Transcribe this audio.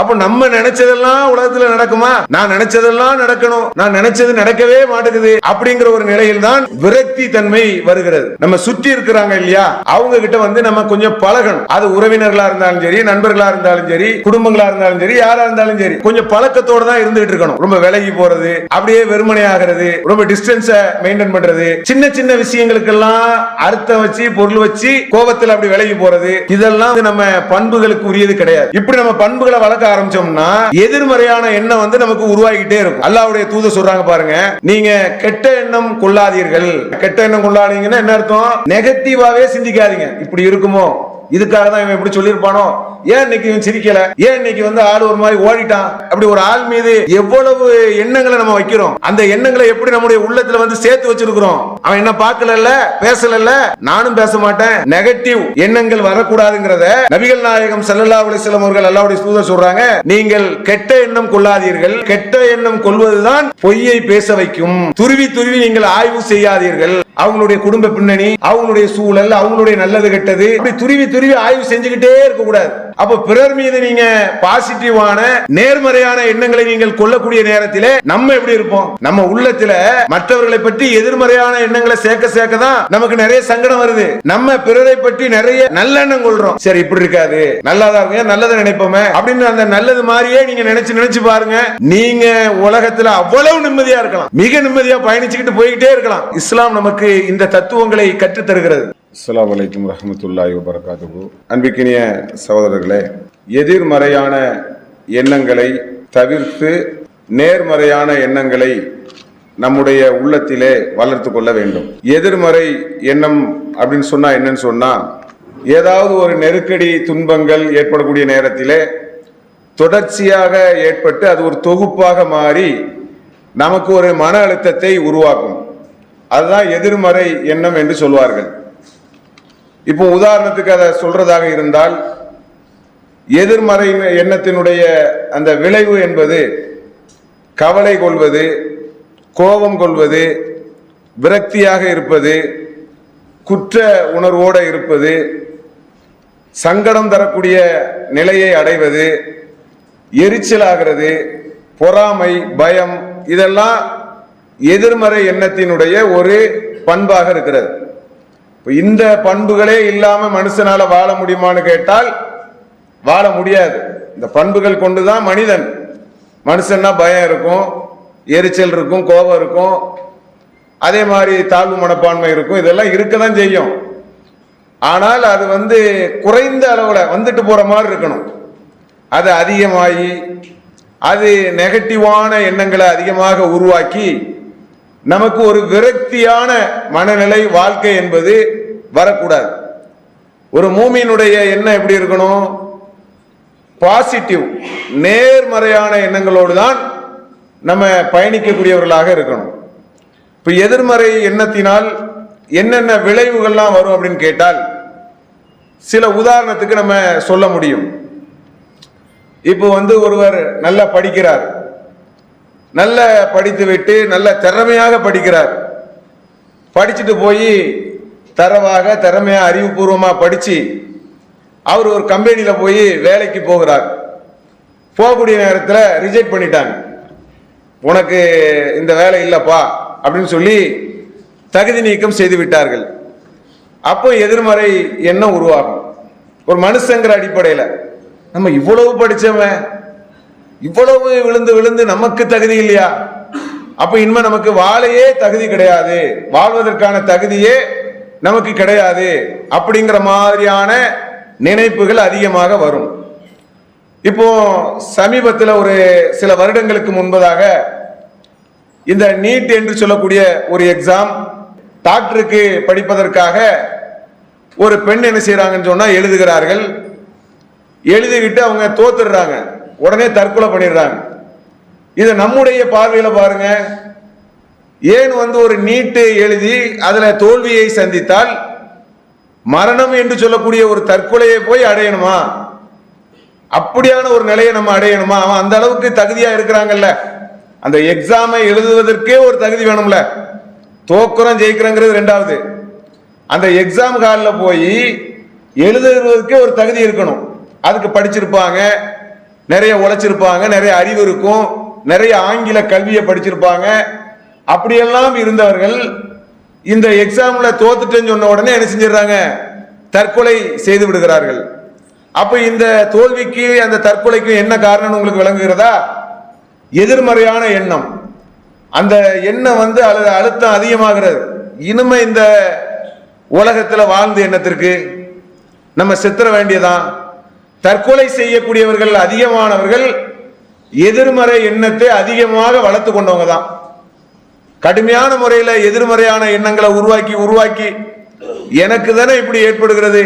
அப்ப நம்ம நினைச்சதெல்லாம் உலகத்துல நடக்குமா? நான் நினைச்சதெல்லாம் நடக்கணும். நான் நினைச்சது நடக்கவே மாட்டேங்குது அப்படிங்கிற ஒரு நிலையில் தான் விரக்தி தன்மை வருகிறது. நம்ம சுற்றி இருக்கிறாங்க இல்லையா? அவங்க கிட்ட வந்து நம்ம கொஞ்சம் பழகணும். அது உறவினர்களா இருந்தாலும் சரி நண்பர்களா இருந்தாலும் சரி குடும்பங்களா இருந்தாலும் சரி யாரா இருந்தாலும் சரி கொஞ்சம் பழக்கத்தோட தான் இருந்துகிட்டு இருக்கணும். ரொம்ப விலகி போறது அப்படியே வெறுமனை ஆகிறது ரொம்ப டிஸ்டன்ஸ மெயின்டைன் பண்றது சின்ன சின்ன விஷயங்களுக்கெல்லாம் அர்த்தம் வச்சு பொருள் வச்சு கோபத்தில் அப்படி விலகி போறது இதெல்லாம் வந்து நம்ம பண்புகளுக்கு உரியது கிடையாது. இப்படி நம்ம பண்புகளை வளர்க்க ஆரம்பிச்சோம்னா எதிர்மறையான எண்ணம் வந்து நமக்கு உருவாகிட்டே இருக்கும். அல்லாவுடைய தூத சொல்றாங்க பாருங்க நீங்க கெட்ட எண்ணம் கொள்ளாதீர்கள். கெட்ட எண்ணம் கொள்ளாதீங்கன்னா என்ன அர்த்தம்? நெகட்டிவாவே சிந்திக்காதீங்க. இப்படி இருக்குமோ? இதுக்காக தான் இவன் இப்படி சொல்லியிருப்பானோ? ஏன் இன்னைக்கு இவன் சிரிக்கல? ஏன் இன்னைக்கு வந்து ஆள் ஒரு மாதிரி ஓடிட்டான்? அப்படி ஒரு ஆள் மீது எவ்வளவு எண்ணங்களை நம்ம வைக்கிறோம்? அந்த எண்ணங்களை எப்படி நம்முடைய உள்ளத்துல வந்து சேர்த்து வச்சிருக்கிறோம்? அவன் என்ன பார்க்கல பேசல நானும் பேச மாட்டேன். நெகட்டிவ் எண்ணங்கள் வரக்கூடாதுங்கிறத நபிகள் நாயகம் செல்லல்லா அலைஹி அவர்கள் அல்லாஹ்வுடைய தூதர் சொல்றாங்க. நீங்கள் கெட்ட எண்ணம் கொள்ளாதீர்கள். கெட்ட எண்ணம் கொள்வதுதான் பொய்யை பேச வைக்கும். துருவி துருவி நீங்கள் ஆய்வு செய்யாதீர்கள். அவங்களுடைய குடும்ப பின்னணி அவங்களுடைய சூழல் அவங்களுடைய நல்லது கெட்டது அப்படி துருவி துருவி ஆய்வு செஞ்சுக்கிட்டே இருக்க கூடாது அப்ப பிறர் மீது நீங்க பாசிட்டிவான நேர்மறையான எண்ணங்களை நீங்கள் கொள்ளக்கூடிய நேரத்தில் நம்ம எப்படி இருப்போம்? நம்ம உள்ளத்துல மற்றவர்களை பற்றி எதிர்மறையான எண்ணங்களை சேர்க்க சேர்க்க தான் நமக்கு நிறைய சங்கடம் வருது. நம்ம பிறரை பற்றி நிறைய நல்லெண்ணம் கொள்றோம். சரி இப்படி இருக்காது. நல்லாதான் இருக்கும். நல்லதை நினைப்போமே? அப்படின்னு அந்த நல்லது மாதிரியே நீங்க நினைச்சு நினைச்சு பாருங்க. நீங்க உலகத்துல அவ்வளவு நிம்மதியா இருக்கலாம். மிக நிம்மதியா பயணிச்சுக்கிட்டு போய்கிட்டே இருக்கலாம். இஸ்லாம் நமக்கு இந்த தத்துவங்களை கற்றுத் அஸ்லாம் வலைக்கம் ரஹமத்துல்லாய் ரஹமத்துல்லாஹி அன்பிக்கினிய சகோதரர்களே எதிர்மறையான எண்ணங்களை தவிர்த்து நேர்மறையான எண்ணங்களை நம்முடைய உள்ளத்திலே வளர்த்து கொள்ள வேண்டும். எதிர்மறை எண்ணம் அப்படின்னு சொன்னா என்னன்னு சொன்னா ஏதாவது ஒரு நெருக்கடி துன்பங்கள் ஏற்படக்கூடிய நேரத்திலே தொடர்ச்சியாக ஏற்பட்டு அது ஒரு தொகுப்பாக மாறி நமக்கு ஒரு மன அழுத்தத்தை உருவாக்கும். அதுதான் எதிர்மறை எண்ணம் என்று சொல்வார்கள். இப்போ உதாரணத்துக்கு அதை சொல்றதாக இருந்தால் எதிர்மறை எண்ணத்தினுடைய அந்த விளைவு என்பது கவலை கொள்வது கோபம் கொள்வது விரக்தியாக இருப்பது குற்ற உணர்வோடு இருப்பது சங்கடம் தரக்கூடிய நிலையை அடைவது எரிச்சலாகிறது பொறாமை பயம் இதெல்லாம் எதிர்மறை எண்ணத்தினுடைய ஒரு பண்பாக இருக்கிறது. இப்போ இந்த பண்புகளே இல்லாம மனுஷனால வாழ முடியுமான்னு கேட்டால் வாழ முடியாது. இந்த பண்புகள் கொண்டுதான் மனிதன். மனுஷன்னா பயம் இருக்கும் எரிச்சல் இருக்கும் கோபம் இருக்கும். அதே மாதிரி தாழ்வு மனப்பான்மை இருக்கும். இதெல்லாம் இருக்க தான் செய்யும். ஆனால் அது வந்து குறைந்த அளவில் வந்துட்டு போற மாதிரி இருக்கணும். அது அதிகமாகி அது நெகட்டிவான எண்ணங்களை அதிகமாக உருவாக்கி நமக்கு ஒரு விரக்தியான மனநிலை வாழ்க்கை என்பது வரக்கூடாது. ஒரு மூமியினுடைய எண்ணம் எப்படி இருக்கணும்? பாசிட்டிவ் நேர்மறையான எண்ணங்களோடு தான் நம்ம பயணிக்கக்கூடியவர்களாக இருக்கணும். இப்போ எதிர்மறை எண்ணத்தினால் என்னென்ன விளைவுகள்லாம் வரும் அப்படின்னு கேட்டால் சில உதாரணத்துக்கு நம்ம சொல்ல முடியும். இப்போ வந்து ஒருவர் நல்லா படிக்கிறார். நல்ல படித்து விட்டு நல்ல திறமையாக படிக்கிறார். படிச்சுட்டு போய் தரவாக திறமையாக அறிவுபூர்வமாக படித்து அவர் ஒரு கம்பெனியில் போய் வேலைக்கு போகிறார். போகக்கூடிய நேரத்தில் ரிஜெக்ட் பண்ணிட்டாங்க. உனக்கு இந்த வேலை இல்லைப்பா அப்படின்னு சொல்லி தகுதி நீக்கம் செய்து விட்டார்கள். அப்போ எதிர்மறை எண்ணம் உருவாகும். ஒரு மனுஷங்கிற அடிப்படையில் நம்ம இவ்வளவு படித்தவன் இவ்வளவு விழுந்து விழுந்து நமக்கு தகுதி இல்லையா? அப்ப இனிமே நமக்கு வாழையே தகுதி கிடையாது. வாழ்வதற்கான தகுதியே நமக்கு கிடையாது. அப்படிங்கிற மாதிரியான நினைப்புகள் அதிகமாக வரும். இப்போ சமீபத்தில் ஒரு சில வருடங்களுக்கு முன்பதாக இந்த நீட் என்று சொல்லக்கூடிய ஒரு எக்ஸாம் டாக்டருக்கு படிப்பதற்காக ஒரு பெண் என்ன செய்யறாங்கன்னு சொன்னா எழுதுகிறார்கள். எழுதிக்கிட்டு அவங்க தோத்துடுறாங்க. உடனே தற்கொலை பண்ணிடுறாங்க. இதை நம்முடைய பார்வையில் பாருங்க. ஏன் வந்து ஒரு நீட்டு எழுதி அதில் தோல்வியை சந்தித்தால் மரணம் என்று சொல்லக்கூடிய ஒரு தற்கொலையை போய் அடையணுமா? அப்படியான ஒரு நிலையை நம்ம அடையணுமா? அவன் அந்த அளவுக்கு தகுதியா இருக்கிறாங்கல்ல. அந்த எக்ஸாமை எழுதுவதற்கே ஒரு தகுதி வேணும்ல. தோக்குறோம் ஜெயிக்கிறோங்கிறது ரெண்டாவது. அந்த எக்ஸாம் ஹாலில் போய் எழுதுவதற்கே ஒரு தகுதி இருக்கணும். அதுக்கு படிச்சிருப்பாங்க. நிறைய உழைச்சிருப்பாங்க நிறைய அறிவு இருக்கும் நிறைய ஆங்கில கல்வியை படிச்சிருப்பாங்க. அப்படியெல்லாம் இருந்தவர்கள் இந்த எக்ஸாம்ல தோத்துட்டேன்னு சொன்ன உடனே என்ன செஞ்சிடறாங்க? தற்கொலை செய்து விடுகிறார்கள். அப்ப இந்த தோல்விக்கு அந்த தற்கொலைக்கு என்ன காரணம் உங்களுக்கு விளங்குகிறதா? எதிர்மறையான எண்ணம். அந்த எண்ணம் வந்து அழு அழுத்தம் அதிகமாகிறது. இனிமே இந்த உலகத்தில் வாழ்ந்து எண்ணத்திற்கு நம்ம செத்துற வேண்டியதான் தற்கொலை செய்யக்கூடியவர்கள் அதிகமானவர்கள் எதிர்மறை எண்ணத்தை அதிகமாக வளர்த்து கொண்டவங்க தான். கடுமையான முறையில் எதிர்மறையான எண்ணங்களை உருவாக்கி உருவாக்கி எனக்கு தானே இப்படி ஏற்படுகிறது?